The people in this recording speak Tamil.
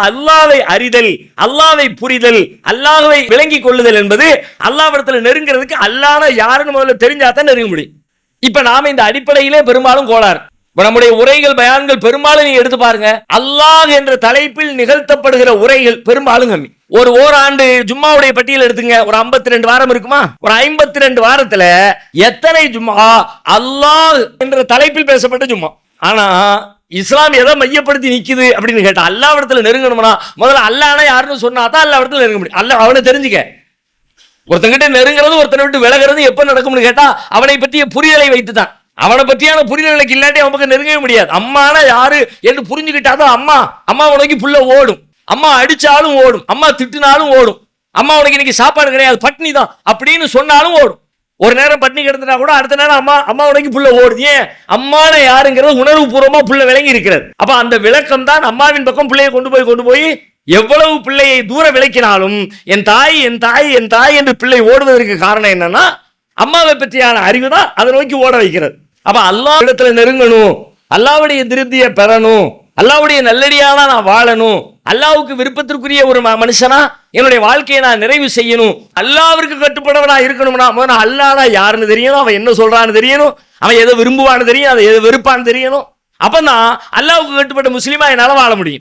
அல்லாவை அறிதல் அல்லாவை புரிதல் அல்லாவை விளங்கி கொள்ளுதல் என்பது அல்லாவிடத்துல நெருங்கிறதுக்கு அல்லாஹ் யாருன்னு முதல்ல தெரிஞ்சாதான் நெருங்க முடியும். இப்ப நாம இந்த அடிப்படையிலே பெரும்பாலும் கோளாறு. நம்முடைய உரைகள் பயான்கள் பெரும்பாலும் நீங்க எடுத்து பாருங்க. அல்லாஹ் என்ற தலைப்பில் நிகழ்த்தப்படுகிற உரைகள் பெரும்பாலும் கம்மி. ஒரு ஓராண்டு ஜும்மாவுடைய பட்டியல் எடுத்துங்க. ஒரு 52 ரெண்டு வாரம் இருக்குமா? ஒரு 52 ரெண்டு வாரத்துல எத்தனை ஜும்மா அல்லாஹ் என்ற தலைப்பில் பேசப்பட்ட ஜும்மா. ஆனா இஸ்லாம் எதை மையப்படுத்தி நிற்குது அப்படின்னு கேட்டால் அல்லாவிடத்துல நெருங்கணும்னா முதல்ல அல்லானா யாருன்னு சொன்னா தான் அல்லாவிடத்துல நெருங்க முடியும். அல்ல அவனை தெரிஞ்சுக்க. ஒருத்தங்கிட்ட நெருங்கிறது ஒருத்தனை விட்டு விலகிறது எப்போ நடக்கும்னு கேட்டால் அவனை பற்றிய புரிதலை வைத்துதான் அவனை பற்றியான புரியலைக்கு இல்லாட்டி அவன் பக்கம் நெருங்கவே முடியாது. அம்மானா யாரு என்று புரிஞ்சுக்கிட்டாதான் அம்மா அம்மா உனக்கு புள்ள ஓடும். அம்மா அடிச்சாலும் ஓடும். அம்மா திட்டினாலும் ஓடும். அம்மா உனக்கு இன்னைக்கு சாப்பாடு கிடையாது பட்னி தான் அப்படின்னு சொன்னாலும் ஓடும். ஒரு நேரம் பட்னி கிடந்தா கூட அடுத்த நேரம் அம்மா அம்மா உனக்கு புள்ள ஓடுது. ஏன்? அம்மான யாருங்கிறது உணர்வு பூர்வமா புள்ள விளங்கி இருக்கிறது. அப்ப அந்த விளக்கம் தான் அம்மாவின் பக்கம் பிள்ளையை கொண்டு போய் கொண்டு போய் எவ்வளவு பிள்ளையை தூர விளக்கினாலும் என் தாய் என் தாய் என் தாய் என்று பிள்ளை ஓடுவதற்கு காரணம் என்னன்னா அம்மாவை பற்றியான அறிவு தான் அதை நோக்கி ஓட வைக்கிறது. அப்ப அல்லாஹ் இடத்துல நெருங்கணும். அல்லாவுடைய திருப்தியை பெறணும். அல்லாவுடைய நல்லடியானா நான் வாழணும். அல்லாவுக்கு விருப்பத்திற்குரிய ஒரு ம- மனுஷனா என்னுடைய வாழ்க்கையை நான் நிறைவு செய்யணும். அல்லாவிற்கு கட்டுப்படவனா இருக்கணும்னா முதல்ல அல்லாஹ்னா யாருன்னு தெரியணும் அவன் என்ன சொல்றான்னு தெரியணும் அவன் எதை விரும்புவான்னு தெரியும் அதை எதை வெறுப்பான்னு தெரியணும். அப்போ தான் அல்லாவுக்கு கட்டுப்பட்ட முஸ்லீமா என்னால் வாழ முடியும்.